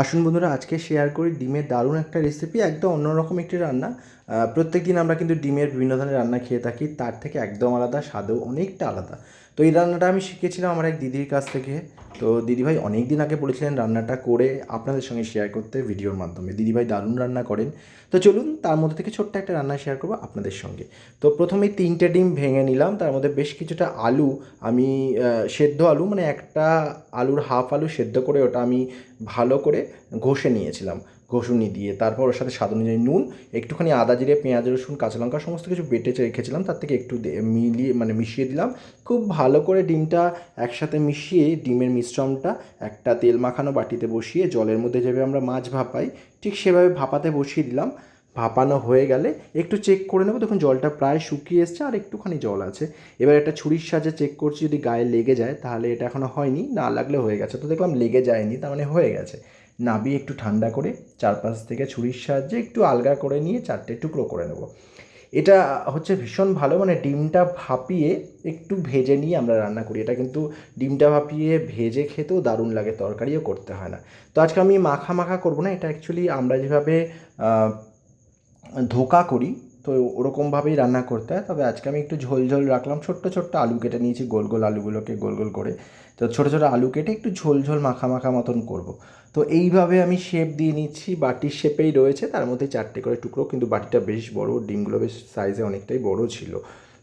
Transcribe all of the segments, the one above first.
আসুন বন্ধুরা, আজকে শেয়ার করি ডিমের দারুণ একটা রেসিপি একদম অন্যরকম একটি রান্না। প্রত্যেক দিন আমরা কিন্তু ডিমের বিভিন্ন ধরনের রান্না খেয়ে থাকি, তার থেকে একদম আলাদা, স্বাদও অনেকটা আলাদা। তো এই রান্নাটা আমি শিখেছিলাম আমার এক দিদির কাছ থেকে। তো দিদিভাই অনেক দিন আগে বলেছিলেন রান্নাটা করে আপনাদের সঙ্গে শেয়ার করতে ভিডিওর মাধ্যমে। দিদিভাই দারুণ রান্না করেন। তো চলুন তার মধ্যে থেকে ছোট্ট একটা রান্না শেয়ার করব আপনাদের সঙ্গে। তো প্রথমে তিনটে ডিম ভেঙে নিলাম। তার মধ্যে বেশ কিছুটা আলু আমি সেদ্ধ আলু মানে একটা আলুর হাফ আলু সেদ্ধ করে ওটা আমি ভালো করে ঘষে নিয়েছিলাম। ঘষুনি দিয়ে, তারপর ওর সাথে স্বাদ অনুযায়ী নুন, একটুখানি আদা জিরে, পেঁয়াজ, রসুন, কাঁচা লঙ্কা, সমস্ত কিছু বেটে রেখেছিলাম, তার থেকে একটু মিলিয়ে মানে মিশিয়ে দিলাম। খুব ভালো করে ডিমটা একসাথে মিশিয়ে, ডিমের মিশ্রণটা একটা তেল মাখানো বাটিতে বসিয়ে, জলের মধ্যে যেভাবে আমরা মাছ ভাপাই, ঠিক সেভাবে ভাপাতে বসিয়ে দিলাম। ভাপানো হয়ে গেলে একটু চেক করে নেব, দেখুন জলটা প্রায় শুকিয়ে এসছে আর একটুখানি জল আছে। এবার একটা ছুরির সাহায্যে চেক করছি যদি গায়ে লেগে যায়, তাহলে এটা এখনও হয়নি, না লাগলে হয়ে গেছে। তো দেখলাম লেগে যায়নি, তার মানে হয়ে গেছে। নাবিয়ে একটু ঠান্ডা করে চারপাশ থেকে ছুরির সাহায্যে একটু আলগা করে নিয়ে চারটে টুকরো করে নেব। এটা হচ্ছে ভীষণ ভালো মানে ডিমটা ভাপিয়ে একটু ভেজে নিয়ে আমরা রান্না করি। এটা কিন্তু ডিমটা ভাপিয়ে ভেজে খেতেও দারুণ লাগে, তরকারিও করতে হয় না। তো আজকে আমি মাখা মাখা করব না, এটা অ্যাকচুয়ালি আমরা যেভাবে ধোকা করি তো ওরকমভাবেই রান্না করতে হয়। তবে আজকে আমি একটু ঝোল ঝোল রাখলাম। ছোট্ট ছোট্ট আলু কেটে নিয়েছি, গোল গোল আলুগুলোকে গোল গোল করে। তো ছোটো ছোটো আলু কেটে একটু ঝোল ঝোল মাখা মাখা মতন করব। তো এইভাবে আমি শেপ দিয়ে নিচ্ছি। বাটির শেপেই রয়েছে। তার মধ্যে চারটে করে টুকরো, কিন্তু বাটিটা বেশ বড়। ডিমগুলো বেশ সাইজে অনেকটাই বড় ছিল।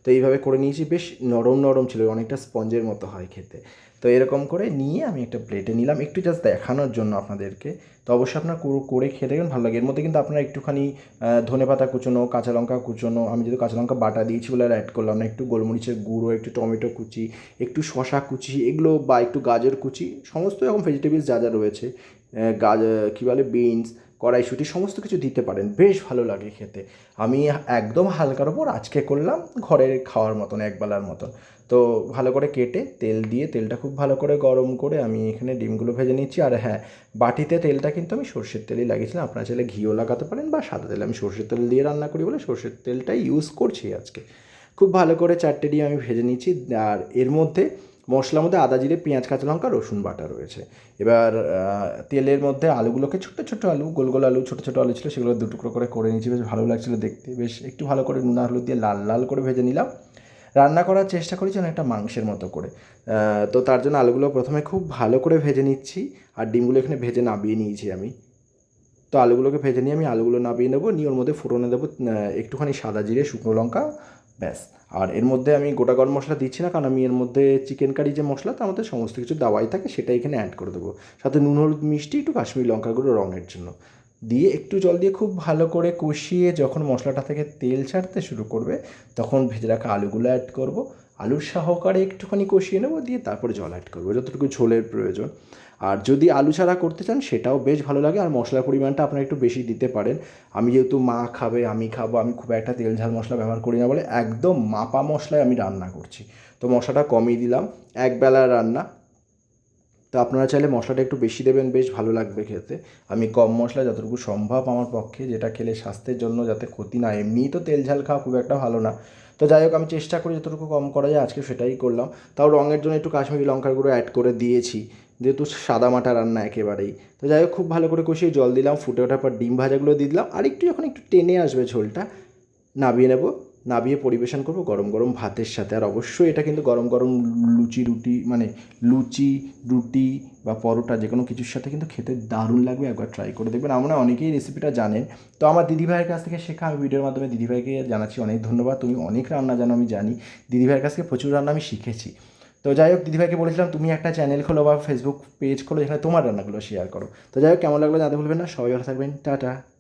তো এইভাবে করে নিয়েছি, বেশ নরম নরম ছিল, অনেকটা স্পঞ্জের মতো হয় খেতে। তো এরকম করে নিয়ে আমি একটা প্লেটে নিলাম, একটু জাস্ট দেখানোর জন্য আপনাদেরকে। তো অবশ্যই আপনার করে- খেয়ে দেখবেন, ভালো লাগে। এর মধ্যে কিন্তু আপনারা একটুখানি ধনে পাতা কুচোনো, কাঁচা লঙ্কা কুচোনো, আমি যদি কাঁচা লঙ্কা বাটা দিয়েছি বলে অ্যাড করলাম না, একটু গোলমরিচের গুঁড়ো, একটু টমেটো কুচি, একটু শশা কুচি, এগুলো বা একটু গাজর কুচি, সমস্ত রকম ভেজিটেবলস যা যা রয়েছে গাজর কী বলে বিনস কড়াইশুঁটি সমস্ত কিছু দিতে পারেন। বেশ ভালো লাগে খেতে। আমি একদম হালকার ওপর আজকে করলাম ঘরের খাওয়ার মতন, একবেলার মতন। তো ভালো করে কেটে তেল দিয়ে, তেলটা খুব ভালো করে গরম করে আমি এখানে ডিমগুলো ভেজে নিচ্ছি। আর হ্যাঁ বাটিতে তেলটা কিন্তু আমি সর্ষের তেলই লাগিয়েছিলাম। আপনারা চাইলে ঘিও লাগাতে পারেন বা সাদা তেল। আমি সর্ষের তেল দিয়ে রান্না করি বলে সর্ষের তেলটাই ইউজ করছি আজকে। খুব ভালো করে চারটে ডিম আমি ভেজে নিচ্ছি। আর এর মধ্যে মশলার মধ্যে আদা, জিরে, পেঁয়াজ, কাঁচা লঙ্কা, রসুন বাটা রয়েছে। এবার তেলের মধ্যে আলুগুলোকে ছোট্ট ছোট্ট আলু, গোল গোল আলু, ছোটো ছোটো আলু ছিল, সেগুলো দু টুকরো করে করে নিয়েছি, বেশ ভালো লাগছিল দেখতে। বেশ একটু ভালো করে নুন হলুদ দিয়ে লাল লাল করে ভেজে নিলাম। রান্না করার চেষ্টা করেছি একটা মাংসের মতো করে। তো তার জন্য আলুগুলো প্রথমে খুব ভালো করে ভেজে নিচ্ছি, আর ডিমগুলো এখানে ভেজে নাবিয়ে নিয়েছি আমি। তো আলুগুলোকে ভেজে নিয়ে আমি আলুগুলো নাবিয়ে নেব, নিয়ে ওর মধ্যে ফোড়নে দেবো একটুখানি সাদা জিরে, শুকনো লঙ্কা ব্যাস। আর এর মধ্যে আমি গোটা গরম মশলা দিচ্ছি না, কারণ আমি এর মধ্যে চিকেন কারি যে মশলা, তার মধ্যে সমস্ত কিছু দাওয়াই থাকে সেটা এখানে অ্যাড করে দেবো। সাথে নুন, হলুদ, মিষ্টি, একটু কাশ্মীরি লঙ্কা গুঁড়ো রঙের জন্য। দিয়ে একটু জল দিয়ে খুব ভালো করে কষিয়ে যখন মশলাটা থেকে তেল ছাড়তে শুরু করবে, তখন ভেজে রাখা আলুগুলো অ্যাড করব। আলুর সহকারে একটুখানি কষিয়ে নেব দিয়ে তারপরে জল অ্যাড করব, যতটুকু ঝোলের প্রয়োজন। আর যদি আলু ছাড়া করতে চান, সেটাও বেশ ভালো লাগে আর মশলার পরিমাণটা আপনারা একটু বেশি দিতে পারেন। আমি যেহেতু মা খাবে, আমি খাব, আমি খুব একটা তেল ঝাল মশলা ব্যবহার করি না বলে একদম মাপা মশলায় আমি রান্না করছি। তো মশলাটা কমই দিলাম একবেলার রান্না। তো আপনারা চাইলে মশলাটা একটু বেশি দেবেন, বেশ ভালো লাগবে খেতে। আমি কম মশলা যতটুকু সম্ভব আমার পক্ষে, যেটা খেলে স্বাস্থ্যের জন্য যাতে ক্ষতি না এমনিই তো তেল ঝাল খাওয়া খুব একটা ভালো না। তো যাই হোক, আমি চেষ্টা করি যতটুকু কম করা যায়, আজকে সেটাই করলাম। তাও রঙের জন্য একটু কাশ্মীরি লঙ্কার গুঁড়ো অ্যাড করে দিয়েছি। যেহেতু সাদা মাটা রান্না একেবারেই। তো যাই হোক, খুব ভালো করে কষিয়ে জল দিলাম, ফুটে ওঠার পর ডিম ভাজাগুলো দিয়ে দিলাম। আর একটু যখন একটু টেনে আসবে ঝোলটা নাবিয়ে নেব। নাবিয়ে পরিবেশন করব গরম গরম ভাতের সাথে। আর অবশ্যই এটা কিন্তু গরম গরম লুচি রুটি মানে লুচি, রুটি বা পরোটা যে কোনো কিছুর সাথে কিন্তু খেতে দারুণ লাগবে। একবার ট্রাই করে দেখবেন। আমরা অনেকেই রেসিপিটা জানেন। তো আমার দিদিভাইয়ের কাছ থেকে শেখা আমি ভিডিওর মাধ্যমে দিদিভাইকে জানাচ্ছি, অনেক ধন্যবাদ। তুমি অনেক রান্না জানো, আমি জানি। দিদিভাইয়ের কাছ থেকে প্রচুর রান্না আমি শিখেছি। তো যাই হোক, দিদিভাইকে বলেছিলাম, তুমি একটা চ্যানেল খোলো বা ফেসবুক পেজ খোলো, যেখানে তোমার রান্নাগুলো শেয়ার করো। তো যাই হোক, কেমন লাগল জানতে ভুলবেন না। সবাই ভালো থাকবেন। টাটা।